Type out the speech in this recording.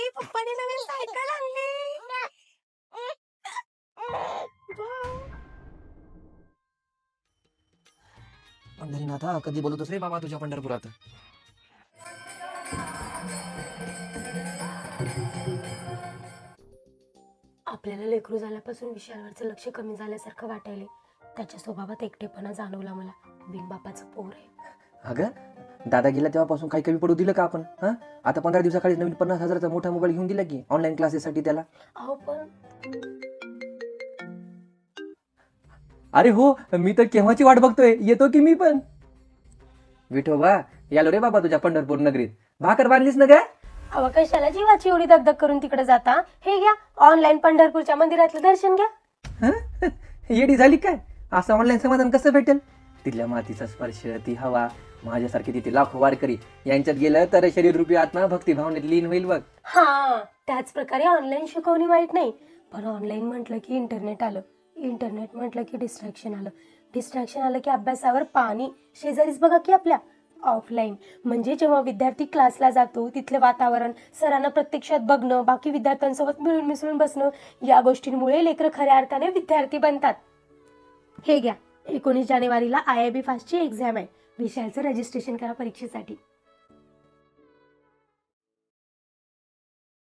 आई पप्पाने नवीन सायकल आणली. पंढरीनाथा कधी बोलतोस रे बाबा तुझ्या पंढरपुरात? आपल्याला लेकरू झाल्यापासून विषयावरचं लक्ष कमी झाल्यासारखं वाटायले. त्याच्या स्वभावात एकटेपणा जाणवला मला. बिनबापाचं पोर आहे. अगं दादा गेला तेव्हापासून काही कमी पडू दिलं का आपण? हा? आता पंधरा दिवसाखाली नवीन पन्नास हजाराचा मोठा मोबाईल घेऊन दिला की ऑनलाईन क्लासेससाठी त्याला? अहो पण अरे हो मी तर केव्हाची वाट बघतोय? येतो की मी पण? विठोबा यालो रे बाबा तुझ्या पंढरपूर नगरीत. भाकर बांधलीस ना काय अहो कशाला जीवाची एवढी दगदग करून तिकडे जाता? हे घ्या ऑनलाईन पंढरपूरच्या मंदिरातलं दर्शन घ्या. हं? येडी झाली काय? असं ऑनलाईन समाधान कसं भेटेल? तिथल्या मातीचा स्पर्श ती हवा माझ्यासारखी तिथे लाखो वारकरी. यांच्यात गेलं तर शरीर रूपी आत्मा भक्तिभावनेत लीन होईल बघ. हा त्याच प्रकारे ऑनलाईन शिकवणी वाईट नाही. पण ऑनलाईन म्हटलं की इंटरनेट आलं. इंटरनेट म्हटलं की डिस्ट्रॅक्शन आलं. डिस्ट्रॅक्शन आलं की अभ्यासावर पाणी शेजारीच बघा की आपल्या. ऑफलाईन म्हणजे जेव्हा विद्यार्थी क्लासला जातो तिथलं वातावरण सरांना प्रत्यक्षात बघणं बाकी विद्यार्थ्यांसोबत मिळून मिसळून बसणं या गोष्टींमुळे लेकरं खऱ्या अर्थाने विद्यार्थी बनतात. हे घ्या. एकोणीस जानेवारीला आय आय बी फास्टची एक्झाम आहे. विषयाचं रजिस्ट्रेशन करा परीक्षेसाठी.